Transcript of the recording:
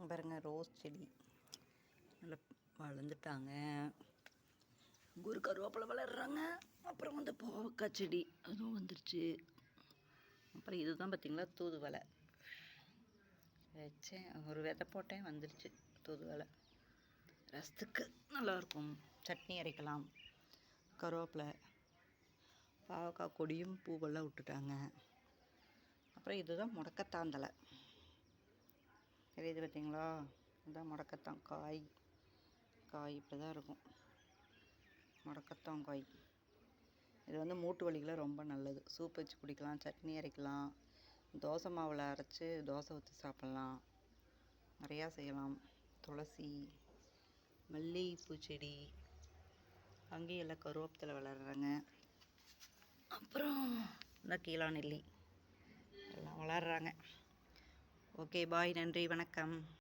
பாருங்கள் பாருங்க ரோஸ் செடி. நல்லா வளர்ந்துட்டாங்க. குரு ஒரு கருவேப்பிலை வளர்றாங்க. அப்புறம் வந்து பாவக்காய் செடி அதுவும் வந்துருச்சு. அப்புறம் இதுதான் பார்த்தீங்களா தூதுவலை வச்சேன். ஒரு விதை போட்டேன் வந்துருச்சு தூதுவலை ரசத்துக்கு நல்லாயிருக்கும். சட்னி அரைக்கலாம். கருவேப்பிலை பாவக்காய் கொடியும் பூவெல்லாம் விட்டுட்டாங்க. அப்புறம் இதுதான் முடக்கத்தாந்தலை தெரியுது பார்த்தீங்களா? இதுதான் முடக்கத்தான். காய். காய் இப்படி தான் இருக்கும். முடக்கத்தான் காய். இது வந்து மூட்டு வலிகளை ரொம்ப நல்லது. சூப் வச்சு குடிக்கலாம் சட்னி அரைக்கலாம் தோசை மாவில் அரைச்சி தோசை ஊற்றி சாப்பிட்லாம். நிறையா செய்யலாம். துளசி மல்லிகைப்பூ செடி அங்கேயும் எல்லாம் கருவேப்பத்தில் வளர்கிறாங்க அப்புறம் இந்த கீழா நெல்லி. எல்லாம் வளர்கிறாங்க ஓகே பாய் நன்றி வணக்கம்.